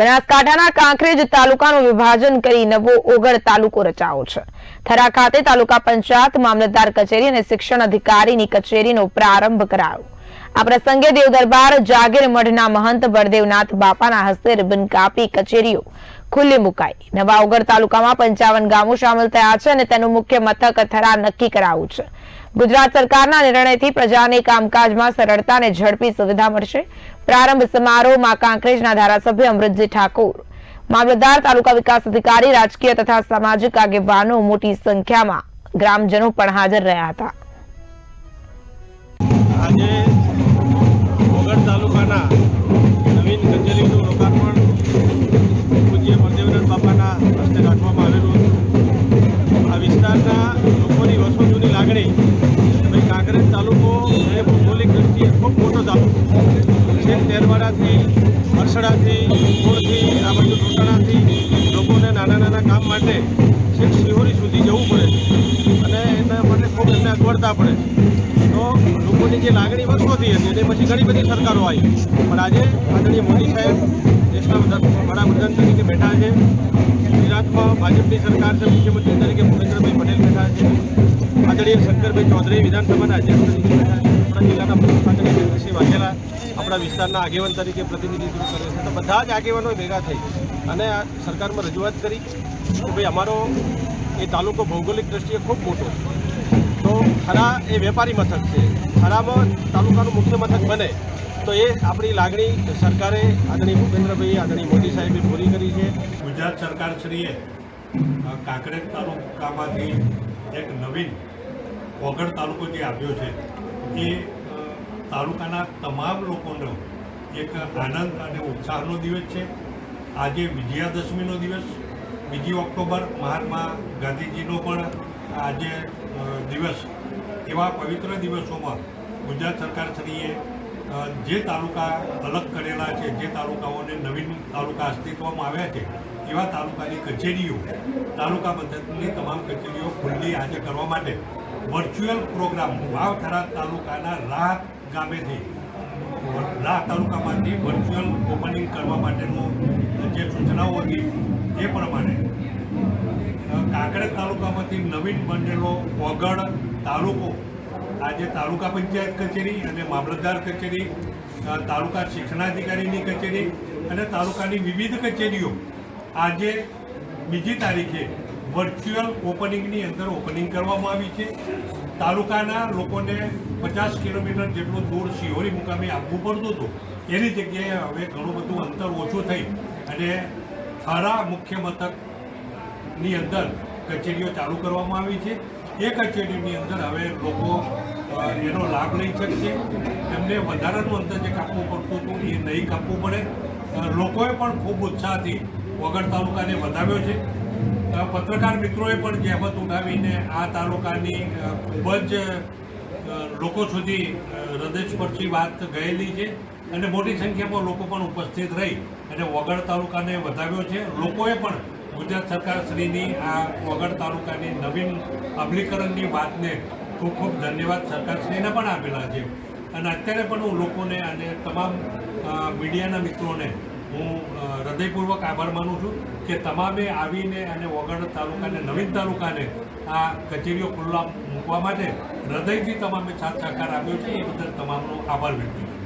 બનાસકાંઠાના કાંકરેજ તાલુકાનું વિભાજન કરી નવો ઓગળ તાલુકો રચાયો છે. થરા ખાતે તાલુકા પંચાયત મામલતદાર કચેરી અને શિક્ષણ અધિકારીની કચેરીનો પ્રારંભ કરાયો. આ પ્રસંગે દેવદરબાર, જાગીર મઢના મહંત બળદેવનાથ બાપાના હસ્તે રિબન કાપી કચેરીઓ ખુલ્લી મુકાઈ. નવા ઓગળ તાલુકામાં પંચાવન ગામો સામેલ થયા છે અને તેનું મુખ્ય મથક થરા નક્કી કરાવું છે. ગુજરાત સરકારના નિર્ણયથી પ્રજાને કામકાજમાં સરળતા અને ઝડપી સુવિધા મળશે. પ્રારંભ સમારોહમાં કાંકરેજના ધારાસભ્ય અમૃતજી ઠાકોર, મામલતદાર, તાલુકા વિકાસ અધિકારી, રાજકીય તથા સામાજિક આગેવાનો મોટી સંખ્યામાં ગ્રામજનો પણ હાજર રહ્યા હતા. આજે કચેરીનું લોકાર્પણ પૂજ્ય બળદેવનાથ બાપાના હસ્તે રાખવામાં આવેલું હતું. આ વિસ્તારના લોકોની વર્ષો જૂની લાગણી. ભાઈ, કાંકરેજ તાલુકો એ ભૌગોલિક દ્રષ્ટિએ ખૂબ મોટો તાલુકો છે. તેરવાડાથી, અરસડાથી મૂળથી આ બાજુ ટોટાણાથી લોકોને નાના નાના કામ માટે છેક શિહોરી સુધી જવું પડે છે. અને એના માટે ખૂબ એમને અગવડતા પડે છે. લોકોની જે લાગણી વર્ષોથી હતી અને પછી ઘણી બધી સરકારો આવી. પણ આજે આદરણીય મોદી સાહેબ દેશના વડા- વડાપ્રધાન તરીકે બેઠા છે. ગુજરાતમાં ભાજપની સરકાર છે, મુખ્યમંત્રી તરીકે ભૂપેન્દ્રભાઈ પટેલ બેઠા છે. આદરણીય શંકરભાઈ ચૌધરી વિધાનસભાના અધ્યક્ષ તરીકે બેઠા છે. જિલ્લાના પ્રમુખ આદરણીય જયંતિસિંહ વાઘેલા આપણા વિસ્તારના આગેવાન તરીકે પ્રતિનિધિત્વ કરે છે. તો બધા જ આગેવાનો ભેગા થઈ અને આ સરકારમાં રજૂઆત કરી કે ભાઈ અમારો એ તાલુકો ભૌગોલિક દ્રષ્ટિએ ખૂબ મોટો છે. ખરા એ વેપારી મથક છે. ખરામાં તાલુકાનું મુખ્ય મથક બને. તો એ આપણી લાગણી સરકારે આદરણીય ભૂપેન્દ્રભાઈ આદરણીય મોદી સાહેબે પૂરી કરી છે. ગુજરાત સરકારશ્રીએ કાંકરેજ તાલુકામાંથી એક નવીન વગડ તાલુકો જે આપ્યો છે, એ તાલુકાના તમામ લોકોનો એક આનંદ અને ઉત્સાહનો દિવસ છે. આજે વિજયાદશમીનો દિવસ, બીજી ઓક્ટોબર મહાત્મા ગાંધીજીનો પણ આજે દિવસ એવા પવિત્ર દિવસોમાં ગુજરાત સરકારશ્રીએ જે તાલુકા અલગ કરેલા છે, જે તાલુકાઓને નવીન તાલુકા અસ્તિત્વમાં આવ્યા છે, એવા તાલુકાની કચેરીઓ, તાલુકા પંચાયતની તમામ કચેરીઓ ખુલ્લી આજે કરવા માટે વર્ચ્યુઅલ પ્રોગ્રામ વાવથરા તાલુકાના રાહ ગામેથી, રાહ તાલુકામાંથી વર્ચ્યુઅલ ઓપનિંગ કરવા માટેનું જે સૂચનાઓ હતી, એ પ્રમાણે કાંકરેજ તાલુકામાંથી નવીન બનેલો વગડ તાલુકો. આજે તાલુકા પંચાયત કચેરી અને મામલતદાર કચેરી તાલુકા શિક્ષણાધિકારીની કચેરી અને તાલુકાની વિવિધ કચેરીઓ. આજે બીજી તારીખે વર્ચ્યુઅલ ઓપનિંગની અંદર ઓપનિંગ કરવામાં આવી છે. તાલુકાના લોકોને પચાસ કિલોમીટર જેટલું દૂર શિહોરી મુકામે આપવું પડતું હતું. એની જગ્યાએ હવે ઘણું બધું અંતર ઓછું થઈ અને થરા મુખ્ય મથકની અંદર કચેરીઓ ચાલુ કરવામાં આવી છે. એ કચેરીની અંદર હવે લોકો એનો લાભ લઈ શકશે. એમને વધારાનું અંતર જે કાપવું પડતું હતું એ નહીં કાપવું પડે. લોકોએ પણ ખૂબ ઉત્સાહથી વગર તાલુકાને વધાવ્યો છે. પત્રકાર મિત્રોએ પણ જહેમત ઉઠાવીને આ તાલુકાની ખૂબ જ લોકો સુધી હૃદયસ્પર્શી વાત ગયેલી છે અને મોટી સંખ્યામાં લોકો પણ ઉપસ્થિત રહી અને વગડ તાલુકાને વધાવ્યો છે. લોકોએ પણ ગુજરાત સરકારશ્રીની આ વગર તાલુકાની નવીન અમલીકરણની વાતને ખૂબ ખૂબ ધન્યવાદ સરકારશ્રીને પણ આપેલા છે. અને અત્યારે પણ હું લોકોને અને તમામ મીડિયાના મિત્રોને હું હૃદયપૂર્વક આભાર માનું છું કે તમામે આવીને અને વગર તાલુકાને, નવીન તાલુકાને આ કચેરીઓ ખુલ્લા મૂકવા માટે હૃદયથી તમામે સાથ સહકાર આપ્યો છે. એ બદલ તમામનો આભાર વ્યક્ત કરું